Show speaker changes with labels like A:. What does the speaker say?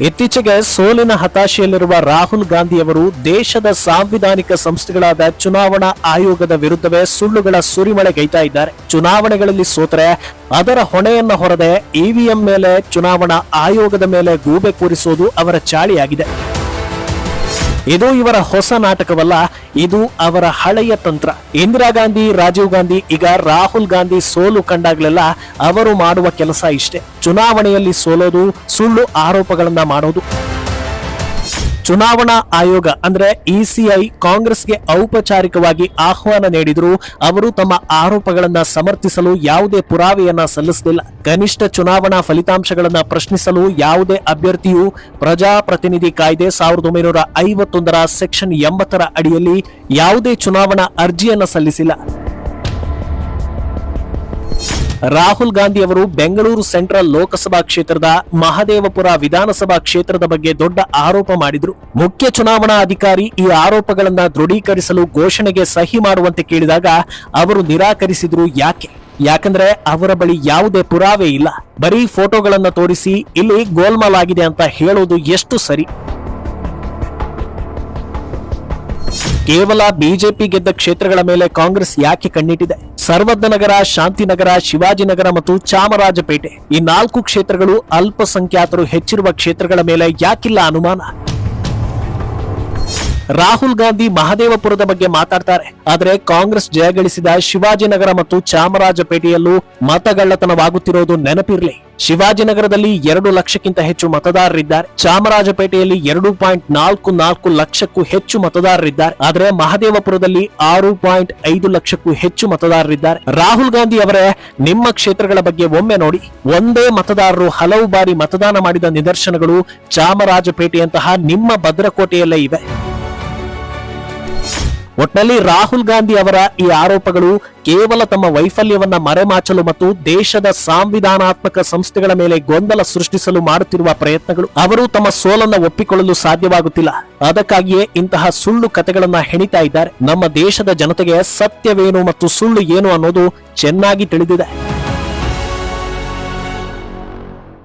A: ಇತ್ತೀಚೆಗೆ ಸೋಲಿನ ಹತಾಶೆಯಲ್ಲಿರುವ ರಾಹುಲ್ ಗಾಂಧಿಯವರು ದೇಶದ ಸಾಂವಿಧಾನಿಕ ಸಂಸ್ಥೆಗಳಾದ ಚುನಾವಣಾ ಆಯೋಗದ ವಿರುದ್ಧವೇ ಸುಳ್ಳುಗಳ ಸುರಿಮಳೆಗೈತಾ ಇದ್ದಾರೆ. ಚುನಾವಣೆಗಳಲ್ಲಿ ಸೋತರೆ ಅದರ ಹೊಣೆಯನ್ನ ಹೊರದೆ ಇವಿಎಂ ಮೇಲೆ, ಚುನಾವಣಾ ಆಯೋಗದ ಮೇಲೆ ಗೂಬೆ ಕೂರಿಸುವುದು ಅವರ ಚಾಳಿಯಾಗಿದೆ. ಇದು ಇವರ ಹೊಸ ನಾಟಕವಲ್ಲ, ಇದು ಅವರ ಹಳೆಯ ತಂತ್ರ. ಇಂದಿರಾ ಗಾಂಧಿ, ರಾಜೀವ್ ಗಾಂಧಿ, ಈಗ ರಾಹುಲ್ ಗಾಂಧಿ ಸೋಲು ಕಂಡಾಗ್ಲೆಲ್ಲ ಅವರು ಮಾಡುವ ಕೆಲಸ ಇಷ್ಟೇ. ಚುನಾವಣೆಯಲ್ಲಿ ಸೋಲೋದು, ಸುಳ್ಳು ಆರೋಪಗಳನ್ನ ಮಾಡೋದು. ಚುನಾವಣಾ ಆಯೋಗ, ಅಂದ್ರೆ ಇಸಿಐ ಕಾಂಗ್ರೆಸ್ಗೆ ಔಪಚಾರಿಕವಾಗಿ ಆಹ್ವಾನ ನೀಡಿದ್ರು. ಅವರು ತಮ್ಮ ಆರೋಪಗಳನ್ನ ಸಮರ್ಥಿಸಲು ಯಾವುದೇ ಪುರಾವೆಯನ್ನ ಸಲ್ಲಿಸಲಿಲ್ಲ. ಕನಿಷ್ಠ ಚುನಾವಣಾ ಫಲಿತಾಂಶಗಳನ್ನ ಪ್ರಶ್ನಿಸಲು ಯಾವುದೇ ಅಭ್ಯರ್ಥಿಯು ಪ್ರಜಾಪ್ರತಿನಿಧಿ ಕಾಯ್ದೆ ಸಾವಿರದ ಒಂಬೈನೂರ ಐವತ್ತೊಂದರ ಸೆಕ್ಷನ್ ಎಂಬತ್ತರ ಅಡಿಯಲ್ಲಿ ಯಾವುದೇ ಚುನಾವಣಾ ಅರ್ಜಿಯನ್ನ ಸಲ್ಲಿಸಿಲ್ಲ. ರಾಹುಲ್ ಗಾಂಧಿ ಅವರು ಬೆಂಗಳೂರು ಸೆಂಟ್ರಲ್ ಲೋಕಸಭಾ ಕ್ಷೇತ್ರದ ಮಹದೇವಪುರ ವಿಧಾನಸಭಾ ಕ್ಷೇತ್ರದ ಬಗ್ಗೆ ದೊಡ್ಡ ಆರೋಪ ಮಾಡಿದ್ರು. ಮುಖ್ಯ ಚುನಾವಣಾ ಅಧಿಕಾರಿ ಈ ಆರೋಪಗಳನ್ನ ದೃಢೀಕರಿಸಲು ಘೋಷಣೆಗೆ ಸಹಿ ಮಾಡುವಂತೆ ಕೇಳಿದಾಗ ಅವರು ನಿರಾಕರಿಸಿದ್ರು ಯಾಕೆ? ಯಾಕಂದ್ರೆ ಅವರ ಬಳಿ ಯಾವುದೇ ಪುರಾವೆ ಇಲ್ಲ. ಬರೀ ಫೋಟೋಗಳನ್ನ ತೋರಿಸಿ ಇಲ್ಲಿ ಗೋಲ್ಮಾಲ್ ಆಗಿದೆ ಅಂತ ಹೇಳೋದು ಎಷ್ಟು ಸರಿ? ಕೇವಲ ಬಿಜೆಪಿ ಗೆದ್ದ ಕ್ಷೇತ್ರಗಳ ಮೇಲೆ ಕಾಂಗ್ರೆಸ್ ಯಾಕೆ ಕಣ್ಣಿಟ್ಟಿದೆ? ಸರ್ವಜ್ಞನಗರ ಶಾಂತಿನಗರ ಶಿವಾಜಿನಗರ ಮತ್ತು ಚಾಮರಾಜಪೇಟೆ ಈ ನಾಲ್ಕು ಕ್ಷೇತ್ರಗಳು ಅಲ್ಪಸಂಖ್ಯಾತರು ಹೆಚ್ಚಿರುವ ಕ್ಷೇತ್ರಗಳ ಮೇಲೆ ಯಾಕಿಲ್ಲ ಅನುಮಾನ? ರಾಹುಲ್ ಗಾಂಧಿ ಮಹದೇವಪುರದ ಬಗ್ಗೆ ಮಾತಾಡ್ತಾರೆ. ಆದರೆ ಕಾಂಗ್ರೆಸ್ ಜಯಗಳಿಸಿದ ಶಿವಾಜಿನಗರ ಮತ್ತು ಚಾಮರಾಜಪೇಟೆಯಲ್ಲೂ ಮತಗಳ್ಳತನವಾಗುತ್ತಿರೋದು ನೆನಪಿರ್ಲಿ. ಶಿವಾಜಿನಗರದಲ್ಲಿ ಎರಡು ಲಕ್ಷಕ್ಕಿಂತ ಹೆಚ್ಚು ಮತದಾರರಿದ್ದಾರೆ. ಚಾಮರಾಜಪೇಟೆಯಲ್ಲಿ ಎರಡು ಪಾಯಿಂಟ್ ನಾಲ್ಕು ನಾಲ್ಕು ಲಕ್ಷಕ್ಕೂ ಹೆಚ್ಚು ಮತದಾರರಿದ್ದಾರೆ. ಆದರೆ ಮಹದೇವಪುರದಲ್ಲಿ ಆರು ಪಾಯಿಂಟ್ ಐದು ಲಕ್ಷಕ್ಕೂ ಹೆಚ್ಚು ಮತದಾರರಿದ್ದಾರೆ. ರಾಹುಲ್ ಗಾಂಧಿ ಅವರೇ ನಿಮ್ಮ ಕ್ಷೇತ್ರಗಳ ಬಗ್ಗೆ ಒಮ್ಮೆ ನೋಡಿ. ಒಂದೇ ಮತದಾರರು ಹಲವು ಬಾರಿ ಮತದಾನ ಮಾಡಿದ ನಿದರ್ಶನಗಳು ಚಾಮರಾಜಪೇಟೆಯಂತಹ ನಿಮ್ಮ ಭದ್ರಕೋಟೆಯಲ್ಲೇ ಇವೆ. ಒಟ್ನಲ್ಲಿ ರಾಹುಲ್ ಗಾಂಧಿ ಅವರ ಈ ಆರೋಪಗಳು ಕೇವಲ ತಮ್ಮ ವೈಫಲ್ಯವನ್ನ ಮರೆಮಾಚಲು ಮತ್ತು ದೇಶದ ಸಾಂವಿಧಾನಾತ್ಮಕ ಸಂಸ್ಥೆಗಳ ಮೇಲೆ ಗೊಂದಲ ಸೃಷ್ಟಿಸಲು ಮಾಡುತ್ತಿರುವ ಪ್ರಯತ್ನಗಳು ಅವರು ತಮ್ಮ ಸೋಲನ್ನ ಒಪ್ಪಿಕೊಳ್ಳಲು ಸಾಧ್ಯವಾಗುತ್ತಿಲ್ಲ. ಅದಕ್ಕಾಗಿಯೇ ಇಂತಹ ಸುಳ್ಳು ಕಥೆಗಳನ್ನ ಹೆಣಿತಾ ಇದ್ದಾರೆ. ನಮ್ಮ ದೇಶದ ಜನತೆಗೆ ಸತ್ಯವೇನು ಮತ್ತು ಸುಳ್ಳು ಏನು ಅನ್ನೋದು ಚೆನ್ನಾಗಿ ತಿಳಿದಿದೆ.